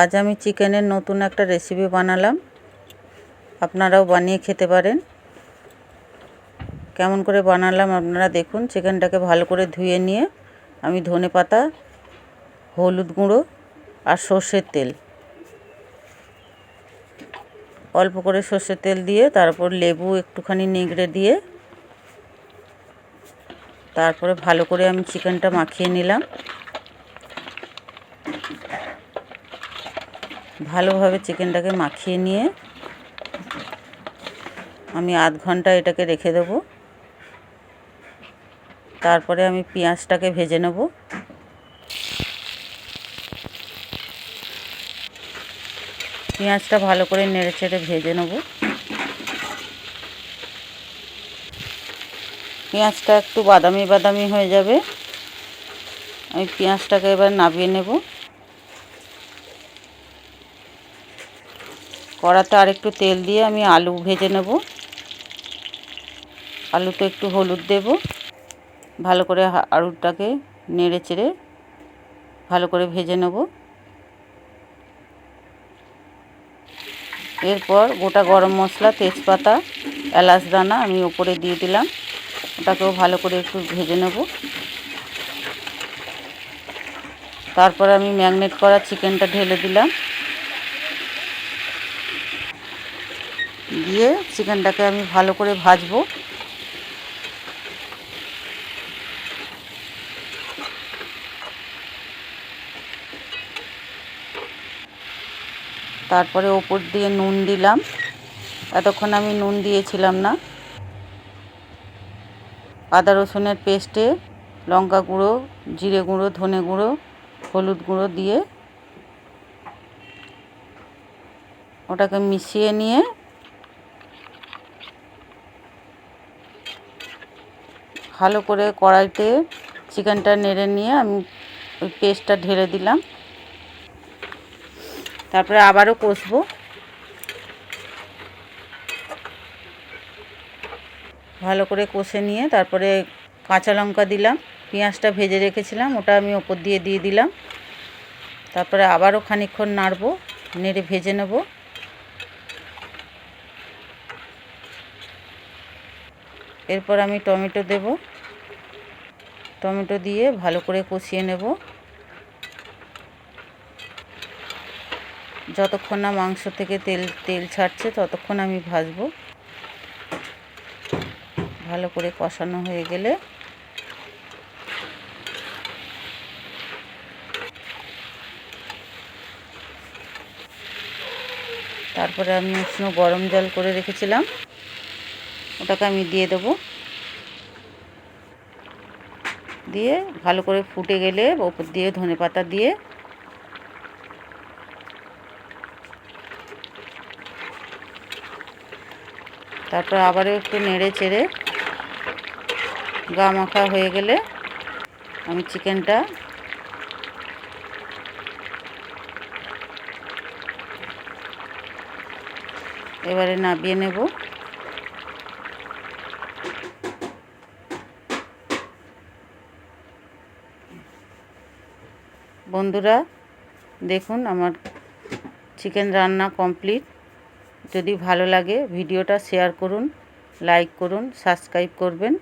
আজ আমি চিকেনের নতুন একটা রেসিপি বানালাম। আপনারাও বানিয়ে খেতে পারেন। কেমন করে বানালাম আপনারা দেখুন। চিকেনটাকে ভালো করে ধুয়ে নিয়ে আমি ধনে পাতা, হলুদ গুঁড়ো আর সর্ষের তেল। অল্প করে সর্ষের তেল দিয়ে তারপর লেবু একটুখানি নিংড়ে দিয়ে তারপরে ভালো করে আমি চিকেনটা মাখিয়ে নিলাম। ভালোভাবে চিকেনটাকে মাখিয়ে নিয়ে আমি আধ ঘণ্টা এটাকে রেখে দেব। তারপরে আমি পেঁয়াজটাকে ভেজে নেব। পেঁয়াজটা ভালো করে নেড়ে চেড়ে ভেজে নেব। পেঁয়াজটা একটু বাদামি বাদামি হয়ে যাবে। আমি পেঁয়াজটাকে এবার নাবিয়ে নেব। কড়াতে আর একটু তেল দিয়ে আমি আলু ভেজে নেব। আলুতে একটু হলুদ দেব। ভালো করে আলুটাকে নেড়ে চেড়ে ভালো করে ভেজে নেব। এরপর গোটা গরম মশলা, তেজপাতা, এলাচ দানা আমি ওপরে দিয়ে দিলাম। ওটাকেও ভালো করে একটু ভেজে নেব। তারপর আমি ম্যাগনেট করা চিকেনটা ঢেলে দিলাম। দিয়ে চিকেনটাকে আমি ভালো করে ভাজবো। তারপরে ওপর দিয়ে নুন দিলাম। এতক্ষণ আমি নুন দিয়েছিলাম না। আদা রসুনের পেস্টে লঙ্কা গুঁড়ো, জিরে গুঁড়ো, ধনে গুঁড়ো, হলুদ গুঁড়ো দিয়ে ওটাকে মিশিয়ে নিয়ে ভালো করে কড়াইতে চিকেনটা নেড়ে নিয়ে আমি ওই পেস্টটা ঢেলে দিলাম। তারপরে আবারও কষবো। ভালো করে কষে নিয়ে তারপরে কাঁচা লঙ্কা দিলাম, পেঁয়াজটা ভেজে রেখেছিলাম, ওটা আমি ওপর দিয়ে দিয়ে দিলাম। তারপরে আবারও খানিকক্ষণ নাড়বো, নেড়ে ভেজে নেব। এরপর আমি টমেটো দেব। টমেটো দিয়ে ভালো করে কষিয়ে নেব। যতক্ষণ না মাংস থেকে তেল তেল ছাড়ছে ততক্ষণ আমি ভাজবো। ভালো করে কষানো হয়ে গেলে তারপরে আমি উষ্ণ গরম জল করে রেখেছিলাম। ওটাকে আমি দিয়ে দেবো। দিয়ে ভালো করে ফুটে গেলে ওপর দিয়ে ধনে পাতা দিয়ে তারপর আবারও একটু নেড়ে চেড়ে গা মাখা হয়ে গেলে আমি চিকেনটা এবারে নাবিয়ে নেব। বন্ধুরা, দেখুন আমার চিকেন রান্না কমপ্লিট যদি ভালো লাগে, ভিডিওটা শেয়ার করুন লাইক করুন সাবস্ক্রাইব করবেন।